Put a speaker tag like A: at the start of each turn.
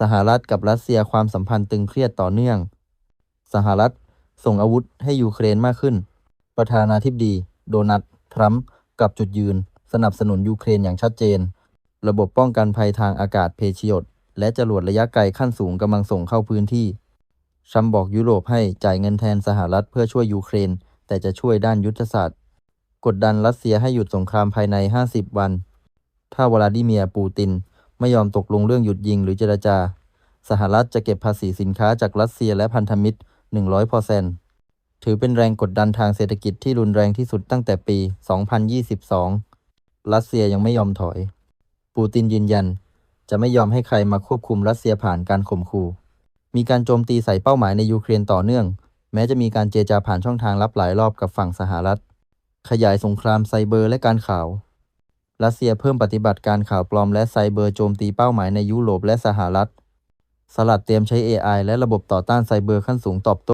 A: สหรัฐกับรัสเซียความสัมพันธ์ตึงเครียดต่อเนื่อง สหรัฐส่งอาวุธให้ยูเครนมากขึ้น ประธานาธิบดี โดนัลด์ทรัมป์กับจุดยืน สนับสนุนยูเครนอย่างชัดเจน ระบบป้องกันภัยทางอากาศเพชียตและจรวดระยะไกลขั้นสูงกำลังส่งเข้าพื้นที่ทรัมบอกยุโรปให้จ่ายเงินแทนสหรัฐเพื่อช่วยยูเครน แต่จะช่วยด้านยุทธศาสตร์ กดดันรัสเซียให้หยุดสงครามภายใน 50 วัน ถ้าวลาดิเมียร์ปูติน ไม่ยอมตกลงเรื่องหยุดยิงหรือเจรจา สหรัฐจะเก็บภาษีสินค้าจากรัสเซียและพันธมิตร 100%ถือเป็นแรงกดดันทางเศรษฐกิจที่รุนแรงที่สุดตั้งแต่ปี 2022 รัสเซียยังไม่ยอมถอย ปูตินยืนยัน จะไม่ยอมให้ใครมาควบคุมรัสเซียผ่านการข่มขู่มีการโจมตีใส่เป้าหมายในยูเครนต่อเนื่อง แม้จะมีการเจรจาผ่านช่องทางลับหลายรอบกับฝั่งสหรัฐ ขยายสงครามไซเบอร์และการข่าว รัสเซียเพิ่มปฏิบัติการข่าวปลอมและไซเบอร์โจมตีเป้าหมายในยุโรปและสหรัฐ สลัดเตรียมใช้ AI และระบบต่อต้านไซเบอร์ขั้นสูงตอบโต้